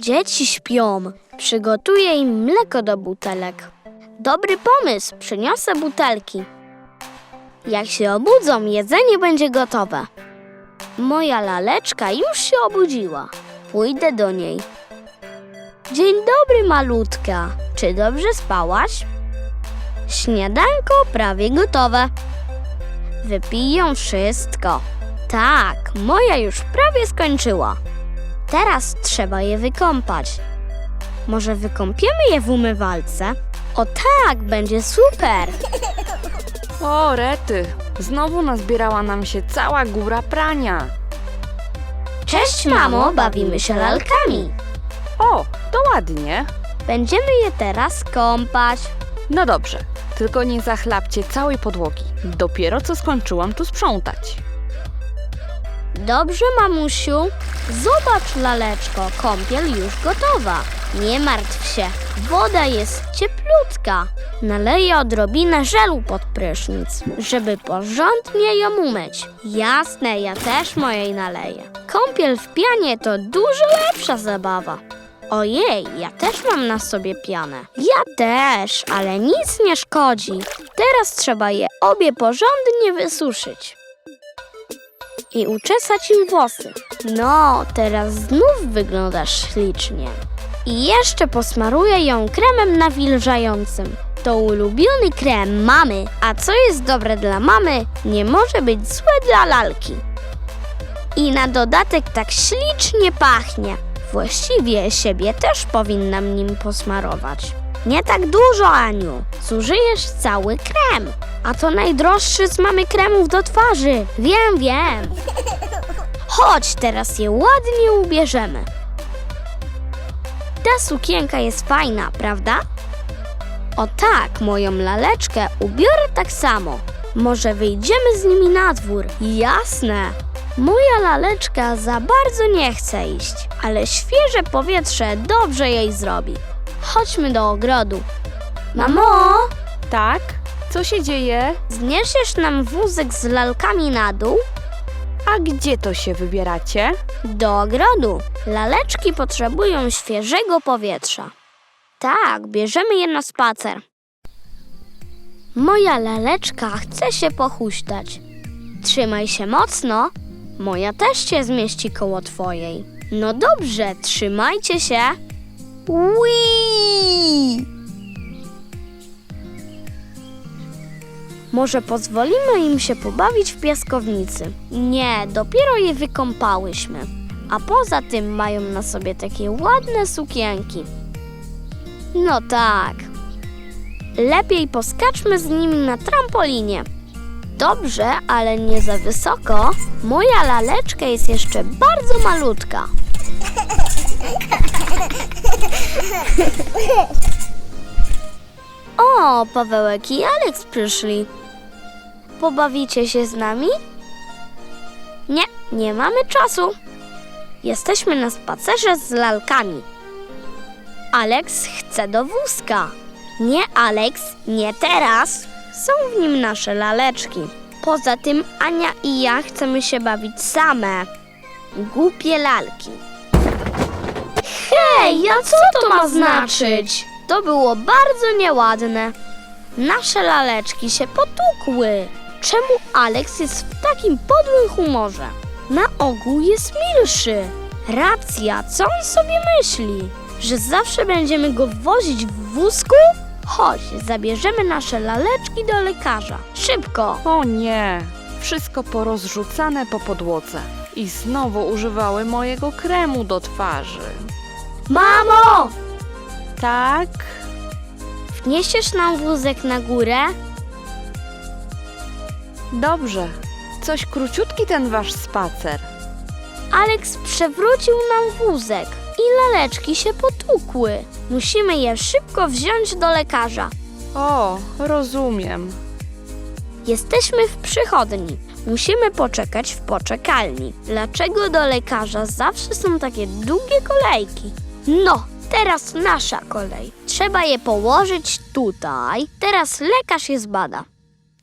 Dzieci śpią. Przygotuję im mleko do butelek. Dobry pomysł, przyniosę butelki. Jak się obudzą, jedzenie będzie gotowe. Moja laleczka już się obudziła. Pójdę do niej. Dzień dobry, malutka. Czy dobrze spałaś? Śniadanko prawie gotowe. Wypiją wszystko. Tak, moja już prawie skończyła. Teraz trzeba je wykąpać. Może wykąpiemy je w umywalce? O tak, będzie super! O, rety, znowu nazbierała nam się cała góra prania. Cześć, mamo, bawimy się lalkami. O, to ładnie. Będziemy je teraz kąpać. No dobrze, tylko nie zachlapcie całej podłogi. Dopiero co skończyłam tu sprzątać. Dobrze, mamusiu. Zobacz, laleczko, kąpiel już gotowa. Nie martw się, woda jest cieplutka. Naleję odrobinę żelu pod prysznic, żeby porządnie ją umyć. Jasne, ja też mojej naleję. Kąpiel w pianie to dużo lepsza zabawa. Ojej, ja też mam na sobie pianę. Ja też, ale nic nie szkodzi. Teraz trzeba je obie porządnie wysuszyć i uczesać im włosy. No, teraz znów wyglądasz ślicznie. I jeszcze posmaruję ją kremem nawilżającym. To ulubiony krem mamy, a co jest dobre dla mamy, nie może być złe dla lalki. I na dodatek tak ślicznie pachnie. Właściwie siebie też powinnam nim posmarować. Nie tak dużo, Aniu. Zużyjesz cały krem. A to najdroższy z mamy kremów do twarzy. Wiem, wiem. Chodź, teraz je ładnie ubierzemy. Ta sukienka jest fajna, prawda? O tak, moją laleczkę ubiorę tak samo. Może wyjdziemy z nimi na dwór. Jasne. Moja laleczka za bardzo nie chce iść, ale świeże powietrze dobrze jej zrobi. Chodźmy do ogrodu. Mamo, Tak? Co się dzieje? zniesiesz nam wózek z lalkami na dół? A gdzie to się wybieracie? Do ogrodu. Laleczki potrzebują świeżego powietrza. Tak, bierzemy je na spacer. Moja laleczka chce się pochuśtać. Trzymaj się mocno. Moja też się zmieści koło twojej. No dobrze, trzymajcie się. Wii! Może pozwolimy im się pobawić w piaskownicy? Nie, dopiero je wykąpałyśmy. A poza tym mają na sobie takie ładne sukienki. No tak. Lepiej poskaczmy z nimi na trampolinie. Dobrze, ale nie za wysoko. Moja laleczka jest jeszcze bardzo malutka. O, Pawełek i Aleks przyszli. Pobawicie się z nami? Nie, nie mamy czasu. Jesteśmy na spacerze z lalkami. Aleks chce do wózka. Nie, Aleks, nie teraz. Są w nim nasze laleczki. Poza tym Ania i ja chcemy się bawić same. Głupie lalki. Hej, a co to ma znaczyć? To było bardzo nieładne. Nasze laleczki się potłukły. Czemu Alex jest w takim podłym humorze? Na ogół jest milszy. Racja, co on sobie myśli? Że zawsze będziemy go wozić w wózku? Chodź, zabierzemy nasze laleczki do lekarza. Szybko! O nie, wszystko porozrzucane po podłodze. I znowu używały mojego kremu do twarzy. Mamo! Tak? Wniesiesz nam wózek na górę? Dobrze. Coś króciutki ten wasz spacer. Alex przewrócił nam wózek i laleczki się potłukły. Musimy je szybko wziąć do lekarza. O, rozumiem. Jesteśmy w przychodni. Musimy poczekać w poczekalni. Dlaczego do lekarza zawsze są takie długie kolejki? No, teraz nasza kolej. Trzeba je położyć tutaj. Teraz lekarz je zbada.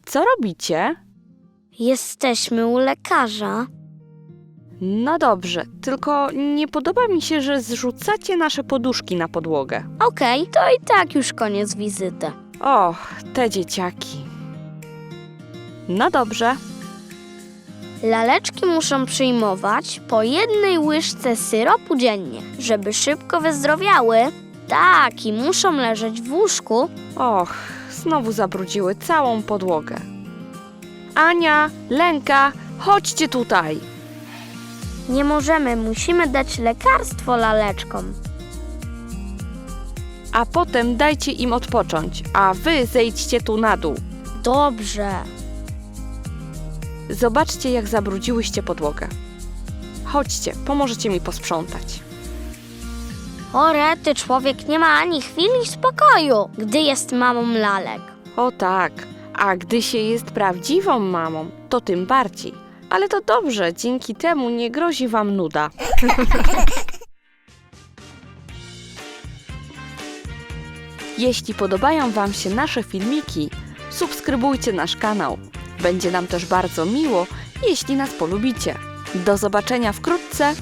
Co robicie? Jesteśmy u lekarza. No dobrze, tylko nie podoba mi się, że zrzucacie nasze poduszki na podłogę. Okej, to i tak już koniec wizyty. Och, te dzieciaki. No dobrze. Laleczki muszą przyjmować po jednej łyżce syropu dziennie, żeby szybko wyzdrowiały. Tak, i muszą leżeć w łóżku. Och, znowu zabrudziły całą podłogę. Ania, Lenka, chodźcie tutaj. Nie możemy, musimy dać lekarstwo laleczkom. A potem dajcie im odpocząć, a wy zejdźcie tu na dół. Dobrze. Zobaczcie, jak zabrudziłyście podłogę. Chodźcie, pomożecie mi posprzątać. O rety, człowiek nie ma ani chwili spokoju, gdy jest mamą lalek. O tak, a gdy się jest prawdziwą mamą, to tym bardziej. Ale to dobrze, dzięki temu nie grozi wam nuda. Jeśli podobają wam się nasze filmiki, subskrybujcie nasz kanał. Będzie nam też bardzo miło, jeśli nas polubicie. Do zobaczenia wkrótce.